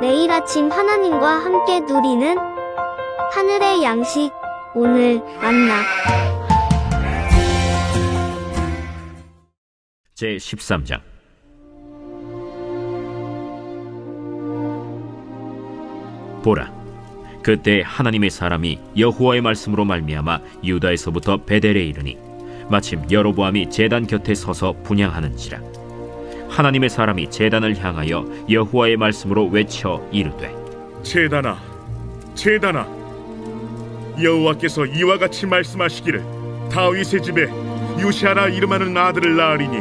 매일 아침 하나님과 함께 누리는 하늘의 양식 오늘 만나. 제 13장. 보라 그때 하나님의 사람이 여호와의 말씀으로 말미암아 유다에서부터 베델에 이르니 마침 여로보암이 제단 곁에 서서 분향하는지라 하나님의 사람이 제단을 향하여 여호와의 말씀으로 외쳐 이르되 제단아, 제단아, 여호와께서 이와 같이 말씀하시기를 다윗의 집에 요시아라 이름하는 아들을 낳으리니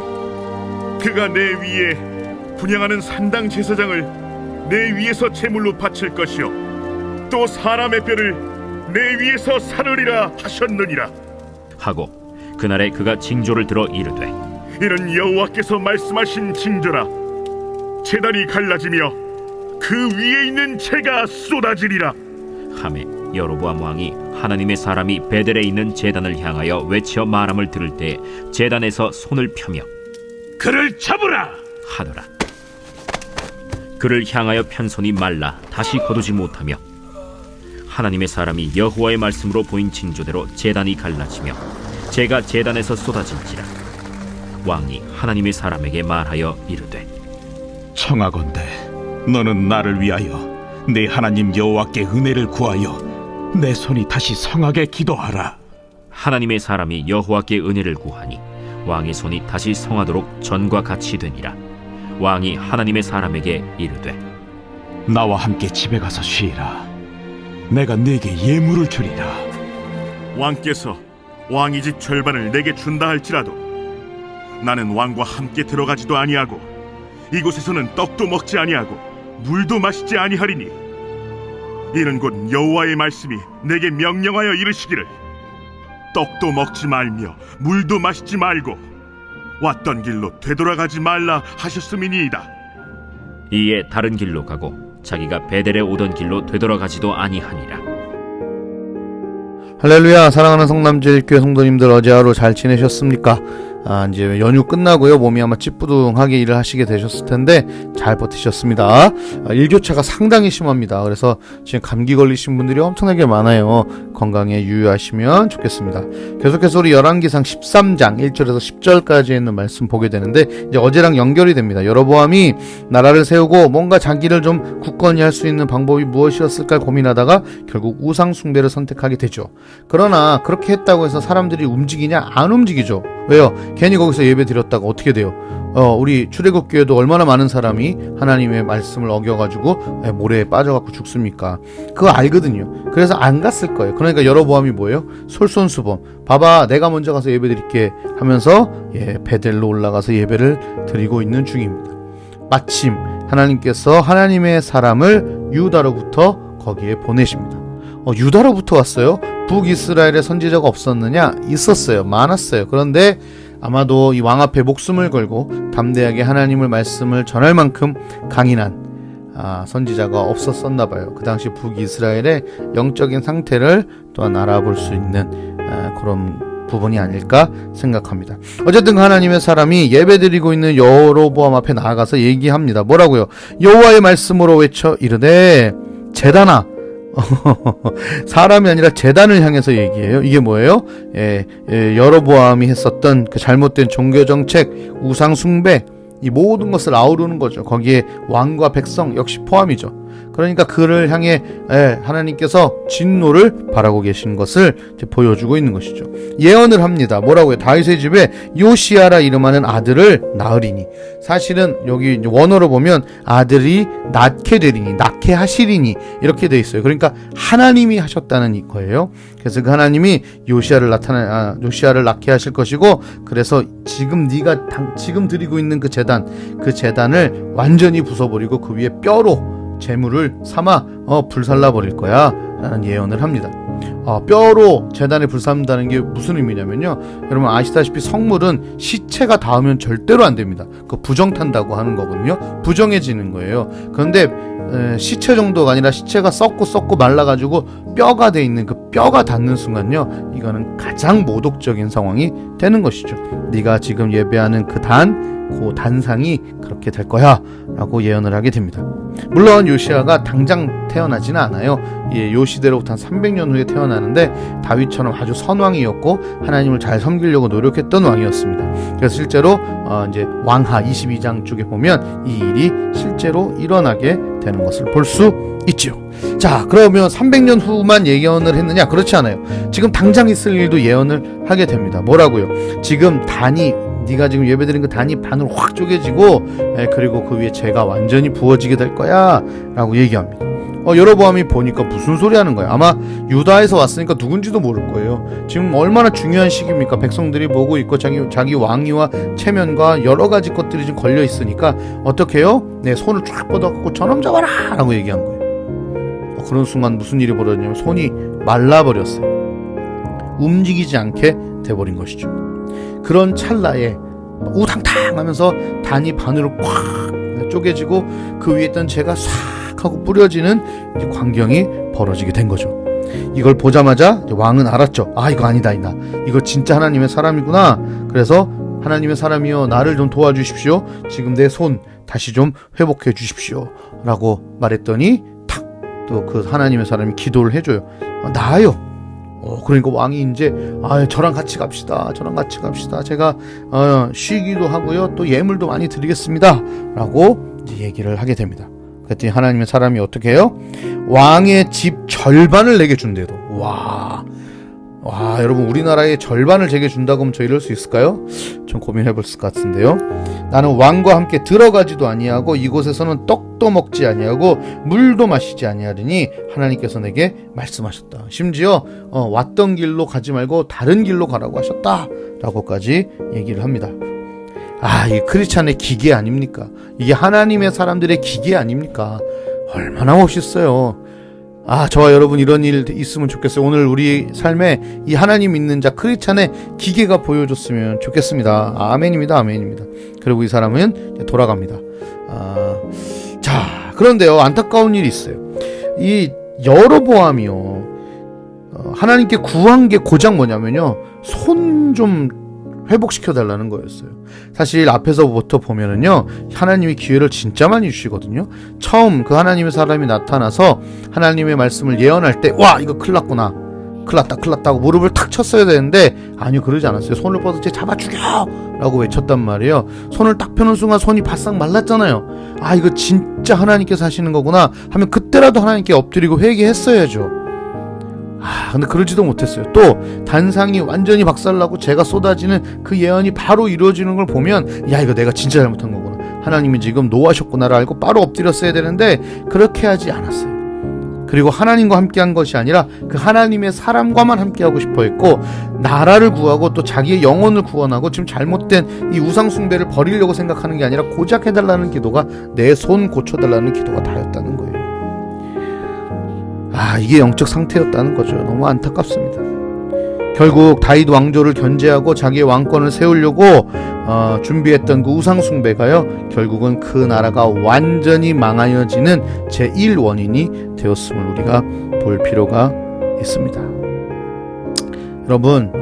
그가 내 위에 분양하는 산당 제사장을 내 위에서 제물로 바칠 것이요 또 사람의 뼈를 내 위에서 사르리라 하셨느니라. 하고 그날에 그가 징조를 들어 이르되 이는 여호와께서 말씀하신 징조라. 제단이 갈라지며 그 위에 있는 채가 쏟아지리라. 함에 여로보암 왕이 하나님의 사람이 베델에 있는 제단을 향하여 외쳐 말함을 들을 때 제단에서 손을 펴며 그를 잡으라! 하더라. 그를 향하여 편 손이 말라 다시 거두지 못하며 하나님의 사람이 여호와의 말씀으로 보인 징조대로 제단이 갈라지며 제가 제단에서 쏟아질지라 왕이 하나님의 사람에게 말하여 이르되 청하건대 너는 나를 위하여 내 하나님 여호와께 은혜를 구하여 내 손이 다시 성하게 기도하라. 하나님의 사람이 여호와께 은혜를 구하니 왕의 손이 다시 성하도록 전과 같이 되니라. 왕이 하나님의 사람에게 이르되 나와 함께 집에 가서 쉬라. 내가 네게 예물을 주리라. 왕께서 왕이 집 절반을 내게 준다 할지라도 나는 왕과 함께 들어가지도 아니하고 이곳에서는 떡도 먹지 아니하고 물도 마시지 아니하리니 이는 곧 여호와의 말씀이 내게 명령하여 이르시기를 떡도 먹지 말며 물도 마시지 말고 왔던 길로 되돌아가지 말라 하셨음이니이다 이에 다른 길로 가고 자기가 베델에 오던 길로 되돌아가지도 아니하니라 할렐루야 사랑하는 성남제일교회 성도님들 어제 하루 잘 지내셨습니까? 아, 이제 연휴 끝나고요. 몸이 아마 찌뿌둥하게 일을 하시게 되셨을 텐데 잘 버티셨습니다. 아, 일교차가 상당히 심합니다. 그래서 지금 감기 걸리신 분들이 엄청나게 많아요. 건강에 유의하시면 좋겠습니다. 계속해서 우리 열왕기상 13장 1절에서 10절까지 있는 말씀 보게 되는데 이제 어제랑 연결이 됩니다. 여러보암이 나라를 세우고 뭔가 자기를 좀 굳건히 할 수 있는 방법이 무엇이었을까 고민하다가 결국 우상 숭배를 선택하게 되죠. 그러나 그렇게 했다고 해서 사람들이 움직이냐? 안 움직이죠. 왜요 괜히 거기서 예배 드렸다가 어떻게 돼요 어, 우리 출애굽 교회도 얼마나 많은 사람이 하나님의 말씀을 어겨가지고 에, 모래에 빠져갖고 죽습니까? 그거 알거든요. 그래서 안 갔을 거예요. 그러니까 여러보암이 뭐예요? 솔선수범. 봐봐, 내가 먼저 가서 예배 드릴게 하면서 예, 베델로 올라가서 예배를 드리고 있는 중입니다. 마침 하나님께서 하나님의 사람을 유다로부터 거기에 보내십니다. 어, 유다로부터 왔어요? 북이스라엘에 선지자가 없었느냐? 있었어요. 많았어요. 그런데 아마도 이 왕 앞에 목숨을 걸고 담대하게 하나님을 말씀을 전할 만큼 강인한 아, 선지자가 없었었나 봐요. 그 당시 북이스라엘의 영적인 상태를 또한 알아볼 수 있는 아, 그런 부분이 아닐까 생각합니다. 어쨌든 그 하나님의 사람이 예배드리고 있는 여로보암 앞에 나아가서 얘기합니다. 뭐라고요? 여호와의 말씀으로 외쳐 이르되 재단아 사람이 아니라 재단을 향해서 얘기해요. 이게 뭐예요? 예, 예, 여로보암이 했었던 그 잘못된 종교 정책, 우상 숭배 이 모든 것을 아우르는 거죠. 거기에 왕과 백성 역시 포함이죠. 그러니까 그를 향해 예, 하나님께서 진노를 바라고 계신 것을 보여주고 있는 것이죠. 예언을 합니다. 뭐라고요? 다윗의 집에 요시아라 이름하는 아들을 낳으리니. 사실은 여기 원어로 보면 아들이 낳게 되리니, 낳게 하시리니 이렇게 돼 있어요. 그러니까 하나님이 하셨다는 거예요. 그래서 그 하나님이 요시아를 나타내 아, 요시아를 낳게 하실 것이고 그래서 지금 네가 당, 지금 드리고 있는 그 재단 그 재단을 완전히 부숴버리고 그 위에 뼈로 재물을 삼아 어, 불살라 버릴 거야 라는 예언을 합니다. 어, 뼈로 재단에 불삼다는 게 무슨 의미냐면요. 여러분 아시다시피 성물은 시체가 닿으면 절대로 안 됩니다. 그 부정 탄다고 하는 거거든요. 부정해지는 거예요. 그런데 에, 시체 정도가 아니라 시체가 썩고 썩고 말라가지고 뼈가 돼 있는 그 뼈가 닿는 순간요. 이거는 가장 모독적인 상황이 되는 것이죠. 네가 지금 예배하는 그 단, 그 단상이 그렇게 될 거야 라고 예언을 하게 됩니다. 물론 요시아가 당장 태어나지는 않아요. 예, 요 시대로부터 한 300년 후에 태어나는데 다윗처럼 아주 선왕이었고 하나님을 잘 섬기려고 노력했던 왕이었습니다. 그래서 실제로 어, 이제 왕하 22장 쪽에 보면 이 일이 실제로 일어나게 되는 것을 볼 수 있죠. 자, 그러면 300년 후만 예언을 했느냐? 그렇지 않아요. 지금 당장 있을 일도 예언을 하게 됩니다. 뭐라고요? 지금 단이 네가 지금 예배드린 그 단이 반으로 확 쪼개지고 에, 그리고 그 위에 죄가 완전히 부어지게 될 거야라고 얘기합니다. 어, 여로보암이 보니까 무슨 소리 하는 거야? 아마 유다에서 왔으니까 누군지도 모를 거예요. 지금 얼마나 중요한 시기입니까? 백성들이 보고 있고 자기 자기 왕위와 체면과 여러 가지 것들이 지금 걸려 있으니까 어떻게 해요? 네, 손을 쫙 뻗어갖고 저놈 잡아라 라고 얘기한 거예요. 어, 그런 순간 무슨 일이 벌어졌냐면 손이 말라버렸어요. 움직이지 않게 돼버린 것이죠. 그런 찰나에 우당탕 하면서 단이 반으로 꽉 쪼개지고 그 위에 있던 재가 싹 하고 뿌려지는 광경이 벌어지게 된 거죠. 이걸 보자마자 왕은 알았죠. 아 이거 아니다 이나 이거 진짜 하나님의 사람이구나. 그래서 하나님의 사람이여 나를 좀 도와주십시오. 지금 내 손 다시 좀 회복해 주십시오. 라고 말했더니 탁 또 그 하나님의 사람이 기도를 해줘요. 아, 나아요. 어, 그러니까 왕이 이제 아 저랑 같이 갑시다. 저랑 같이 갑시다. 제가 어, 쉬기도 하고요. 또 예물도 많이 드리겠습니다.라고 이제 얘기를 하게 됩니다. 그랬더니 하나님의 사람이 어떻게 해요? 왕의 집 절반을 내게 준대도. 와. 와, 여러분 우리나라의 절반을 제게 준다고 하면 저 이럴 수 있을까요? 좀 고민해 볼 것 같은데요. 나는 왕과 함께 들어가지도 아니하고 이곳에서는 떡 도 먹지 아니하고 물도 마시지 아니하리니 하나님께서 내게 말씀하셨다. 심지어 어, 왔던 길로 가지 말고 다른 길로 가라고 하셨다라고까지 얘기를 합니다. 아, 이 크리스찬의 기계 아닙니까? 이게 하나님의 사람들의 기계 아닙니까? 얼마나 멋있어요. 아, 저와 여러분 이런 일 있으면 좋겠어요. 오늘 우리 삶에 이 하나님 믿는 자 크리스찬의 기계가 보여줬으면 좋겠습니다. 아멘입니다. 아멘입니다. 그리고 이 사람은 돌아갑니다. 아, 자, 그런데요. 안타까운 일이 있어요. 이 여로보암이요. 어, 하나님께 구한 게 고작 뭐냐면요. 손 좀 회복시켜 달라는 거였어요. 사실 앞에서부터 보면은요, 하나님이 기회를 진짜 많이 주시거든요. 처음 그 하나님의 사람이 나타나서 하나님의 말씀을 예언할 때, 와, 이거 큰일 났구나. 큰일 났다, 큰일 났다고 무릎을 탁 쳤어야 되는데, 아니요, 그러지 않았어요. 손을 뻗어 쟤 잡아 죽여! 라고 외쳤단 말이에요. 손을 딱 펴는 순간 손이 바싹 말랐잖아요. 아, 이거 진짜 하나님께서 하시는 거구나. 하면 그때라도 하나님께 엎드리고 회개했어야죠. 아, 근데 그러지도 못했어요. 또 단상이 완전히 박살나고 제가 쏟아지는 그 예언이 바로 이루어지는 걸 보면 야 이거 내가 진짜 잘못한 거구나. 하나님이 지금 노하셨구나를 알고 바로 엎드렸어야 되는데 그렇게 하지 않았어요. 그리고 하나님과 함께한 것이 아니라 그 하나님의 사람과만 함께하고 싶어 했고 나라를 구하고 또 자기의 영혼을 구원하고 지금 잘못된 이 우상 숭배를 버리려고 생각하는 게 아니라 고작 해달라는 기도가 내 손 고쳐달라는 기도가 다였다는 거예요. 아, 이게 영적 상태였다는 거죠. 너무 안타깝습니다. 결국 다윗 왕조를 견제하고 자기의 왕권을 세우려고 어, 준비했던 그 우상 숭배가요. 결국은 그 나라가 완전히 망하여지는 제1 원인이 되었음을 우리가 볼 필요가 있습니다. 여러분,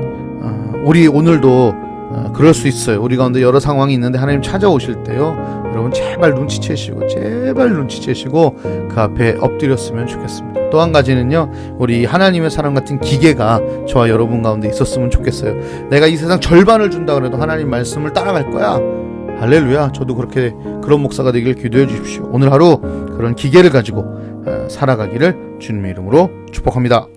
어, 우리 오늘도 어, 그럴 수 있어요. 우리 가운데 여러 상황이 있는데 하나님 찾아오실 때요. 여러분 제발 눈치채시고 제발 눈치채시고 그 앞에 엎드렸으면 좋겠습니다. 또 한 가지는요. 우리 하나님의 사람 같은 기계가 저와 여러분 가운데 있었으면 좋겠어요. 내가 이 세상 절반을 준다 그래도 하나님 말씀을 따라갈 거야. 할렐루야. 저도 그렇게 그런 목사가 되길 기도해 주십시오. 오늘 하루 그런 기계를 가지고 어, 살아가기를 주님의 이름으로 축복합니다.